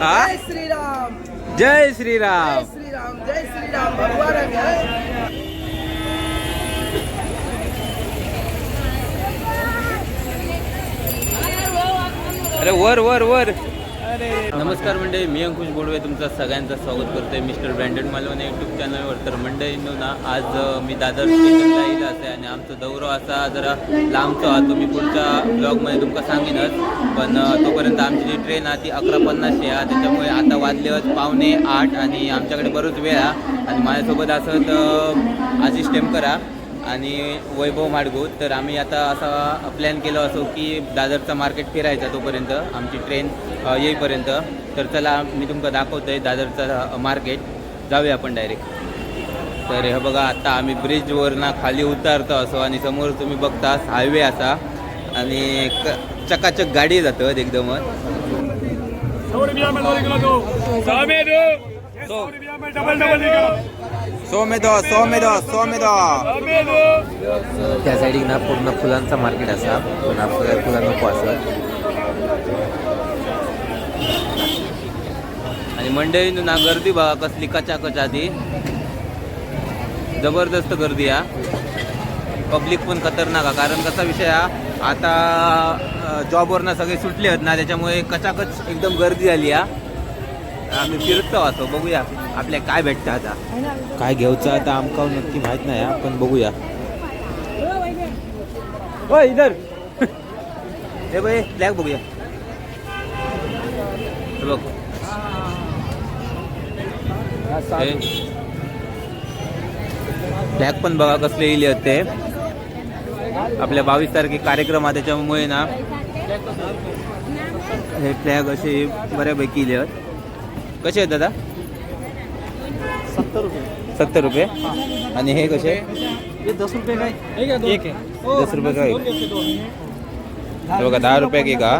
जय श्रीराम. जय जय श्रीराम श्रीराम जय श्रीराम भगवान अरे वर वर वर. नमस्कार मंडळी मी अंकुश बोडवे तुमचं सगळ्यांचं स्वागत करतोय मिस्टर ब्रँडेड मालवण यूट्यूब चॅनलवर तर मंडळींनो ना आज मी दादर स्टेशनला येईल असे आणि आमचं दौरो असा जरा लांबचा हा तुम्ही पुढच्या ब्लॉगमध्ये तुमका सांगेनच. पण तोपर्यंत आमची जी ट्रेन आहे ती अकरा पन्नासची आहे. त्याच्यामुळे आता वाजलेवर आहेत पावणे आठ आणि आमच्याकडे बरोच वेळ आहे. आणि माझ्यासोबत असं तर आशिष करा आणि वैभव माडगू तर आम्ही आता असा प्लॅन केला असो की दादरचा मार्केट फिरायचा तोपर्यंत. आमची ट्रेन येईपर्यंत. तर चला मी तुमका दाखवतो आहे दादरचा मार्केट जाऊया आपण डायरेक्ट तर हे बघा आता आम्ही ब्रिजवरनं खाली उतारतो असो आणि समोर तुम्ही बघता हायवे असा. आणि चकाचक गाडी जातं एकदमच. डबल डबल सोमेदो निकलो सो त्या साईडिक ना पूर्ण फुलांचा मार्केट असा. पण आपल्याला फुलां नको असं. आणि मंडळीनं ना गर्दी बघा कसली कचाकच आधी जबरदस्त गर्दी हा पब्लिक पण खतरनाक हा कारण कसा विषय हा आता जॉबवरनं सगळे सुटले आहेत ना त्याच्यामुळे कचाकच एकदम गर्दी झाली हा आम्ही फिरतो असो बघूया. आपल्या काय भेटतं आता? काय घ्यायचं आता आमका नक्की माहीत नाही हा, पण बघूया. ओ इधर. हे बघ फ्लॅग बघूया. हे बघ. फ्लॅग पण बघा कसले येईल आहेत ते आपल्या बावीस तारखे कार्यक्रम आहे त्याच्यामुळे ना हे फ्लॅग असे बऱ्यापैकी इले आहेत कसे आहेत दादा? सत्तर रुपये. सत्तर रुपये? आणि हे कसे? ये दस रुपये का है एक है दस रुपये का एक हे बघा दहा रुपये की का?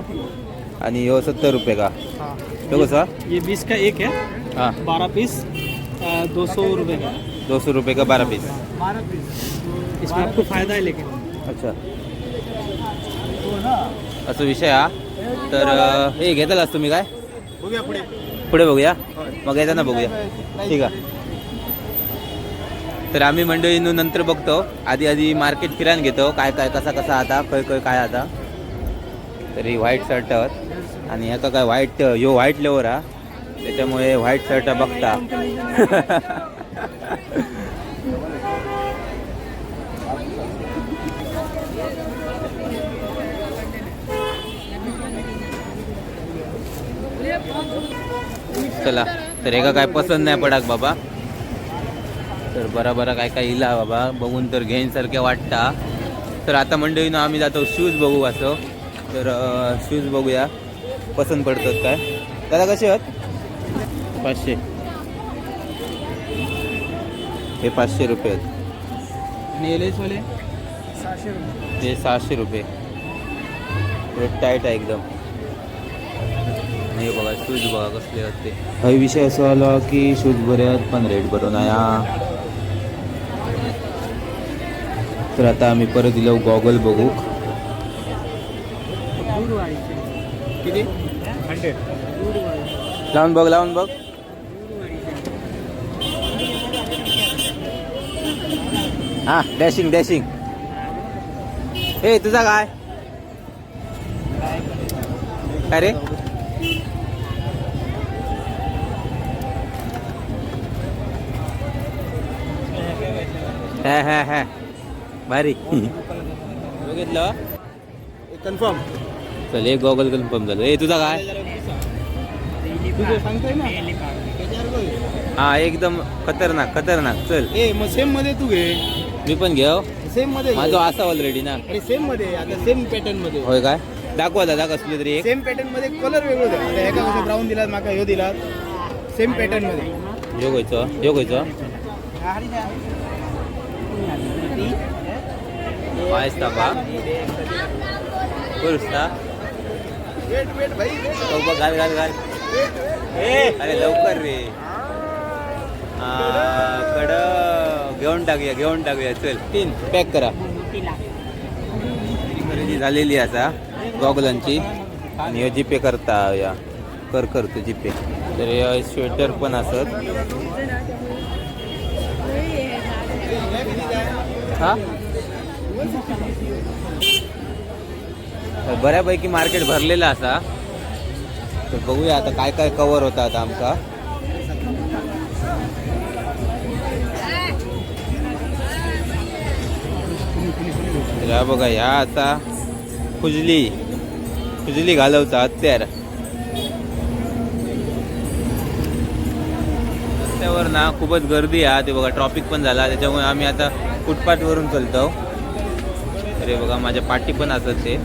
आणि ह्यो सत्तर रुपये का? तो कसा? ये बीस का एक है हां. बारह पीस दो सौ रुपये का? दो सौ रुपये का बारा पीस? बारह पीस. इसमें आपको फायदा है लेकिन। अच्छा। असं विषय हा. तर हे घेतालाच तुम्ही काय? बघूया पुढे. पुढे बघूया. मग येताना बघूया. ठीक आहे. तर आम्ही मंडळीनं नंतर बघतो. आधी आधी मार्केट फिरायला घेतो. काय काय कसा कसा आता खय खय काय आता. तरी व्हाईट शर्ट आणि एका काय व्हाईट यो व्हाईट लेवर हा. त्याच्यामुळे व्हाईट शर्ट बघता. चला. तर एका काय पसंत नाही पडाक बाबा. तर बरा बरा काय काय इला बाबा बघून तर घेईन सारखे वाटता. तर आता मंडळीनं आम्ही जातो शूज बघू असं. तर शूज बघूया. पसंत पडतात काय? दादा कसे आहेत? पाचशे. हे पाचशे रुपये आहेत. नेलेस वाले सहाशे रुपये. हे सहाशे रुपये. टाईट आहे एकदम. हे बघा शूज बघा कसले आहेत ते. हा विषय असं आला की शूज बरे आहेत पण रेट बरो नाही हा. तर आता आम्ही परत दिलो गॉगल बघू. लावून बघ लावून बघ. हा डॅशिंग डॅशिंग. ए तुझा काय? काय रे? हा हा हा. भारी. बघितलं? कन्फर्म चल एक गॉगल कन्फर्म झालं. ए तुझा काय? तुझे सांगतोय ना? हा एकदम खतरनाक खतरनाक. चल. ए मग सेममध्ये तू घे. मी पण घेऊ. सेममध्ये. माझं असा ऑलरेडी ना. आणि सेममध्ये आता सेम पॅटर्नमध्ये. होय काय? दाखवा दादा कसली तरी एक. सेम पॅटर्नमध्ये कलर वेगळं द्या ह्याका कसं ब्राऊन दिलात माका ह्यो दिलात. सेम पॅटर्नमध्ये. व्हायचं योग व्हायचं पायस टाका करूस्ता तो घाल घाल घाल अरे लवकर रे. कड घेऊन टाकूया घेऊन टाकूया. चल. तीन. पॅक करा. खरेदी झालेली आता गॉगलांची. आणि जी पे करता या. कर कर तुझी पे तर स्वेटर पण असत. हा? तर बऱ्यापैकी मार्केट भरलेलं असा. तर बघूया आता काय काय कवर होता आता आमका या बघा ह्या आता खुजली. खुजली घालवता हत्यार. रस्त्यावर ना खूपच गर्दी आहे. ते बघा ट्रॉफिक पण झाला. त्याच्यामुळे आम्ही आता फुटपाथवरून चलतो. अरे बघा माझ्या पाठी पण असत ते.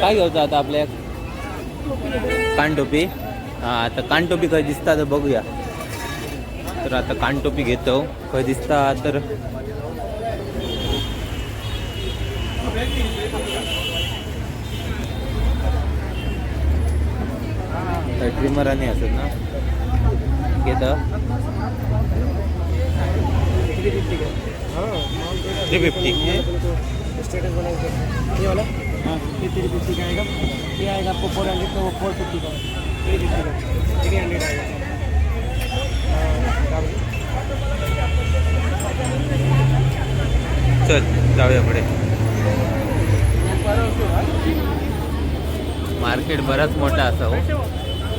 काय घ्यायचं आता आपल्या? कानटोपी? हा आता कानटोपी कधी दिसता तर बघूया. तर आता कानटोपी घेतो. कधी दिसता तर ट्रिमर आणि असत ना? घेत. थ्री फिफ्टी स्टेटस बनाएंगे ये वाला हाँ. ये थ्री फिफ्टी का आएगा ये आएगा आपको फोर हंड्रेड का वो फोर फिफ्टी का थ्री फिफ्टी का थ्री हंड्रेड आएगा चल जाऊया पुढे. मार्केट बराच मोठा असा हो.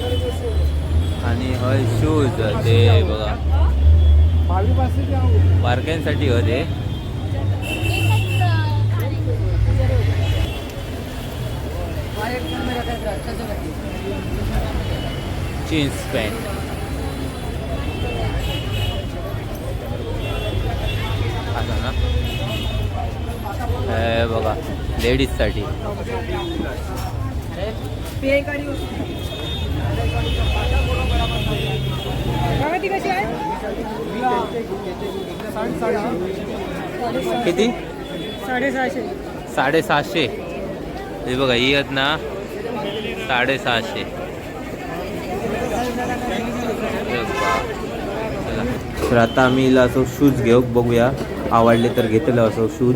आणि हय शूज ते बघा. भाभी बारक्यांसाठी हो ते. जीन्स पॅन्ट आता ना. हे बघा लेडीजसाठी ती कशी आहे? किती? साडेसहाशे. साडेसहाशे. हे बघा ही आहेत ना साडेसहाशे. तर आता आम्ही असं शूज घेऊ बघूया. आवडले तर घेतलं असं शूज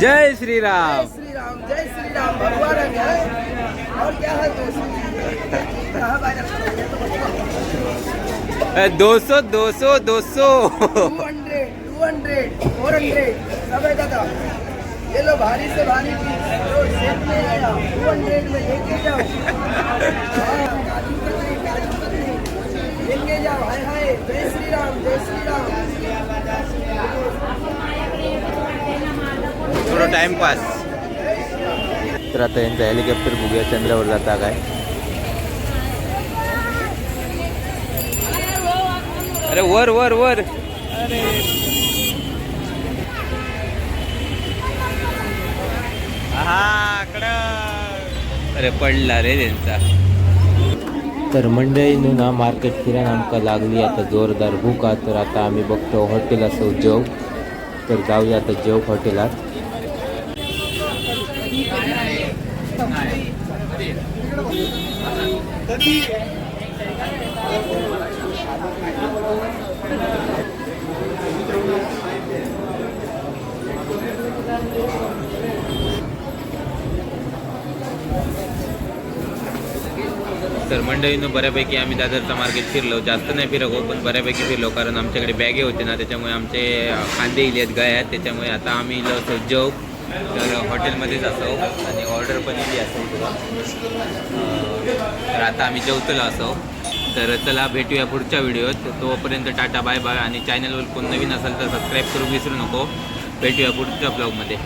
जय श्रीराम. श्री राम जय श्री राम भगवान और क्या है दो सौ दो सौ दो सौ. Two hundred two hundred four hundred सब है दादा ये लो भारी से भारी टू हंड्रेड में लेके जाओ। हाँ, लेके जाओ। हाय हाय। जय श्री राम जय श्री राम थोडं टाइमपास तर आता यांचं हेलिकॉप्टर बघूया चंद्रावर जाता काय. अरे वर वर वर. अरे पडला रे त्यांचा. तर मंडळीनं ना मार्केट फिरायला आमका लागली आता जोरदार भूका तर आता आम्ही बघतो हॉटेल असो जेव. तर जाऊया आता जेव हॉटेलात तर मंडळीनं बऱ्यापैकी आम्ही दादरचा मार्केट फिरलो. जास्त नाही फिरलो पण बऱ्यापैकी फिरलो कारण आमच्याकडे बॅगे होते ना त्याच्यामुळे आमचे खांदे इले आहेत गळ्यात त्याच्यामुळे आता आम्ही इलो जेव तर हॉटेलमध्येच असो आणि ऑर्डर पण दिली असो तुला. तर आता आम्ही जेवतलो असो. तर चला भेटूया पुढच्या व्हिडिओत. तोपर्यंत टाटा बाय बाय आणि चॅनलवर कोण नवीन असेल तर सबस्क्राईब करू विसरू नको. भेटूया पुढच्या ब्लॉगमध्ये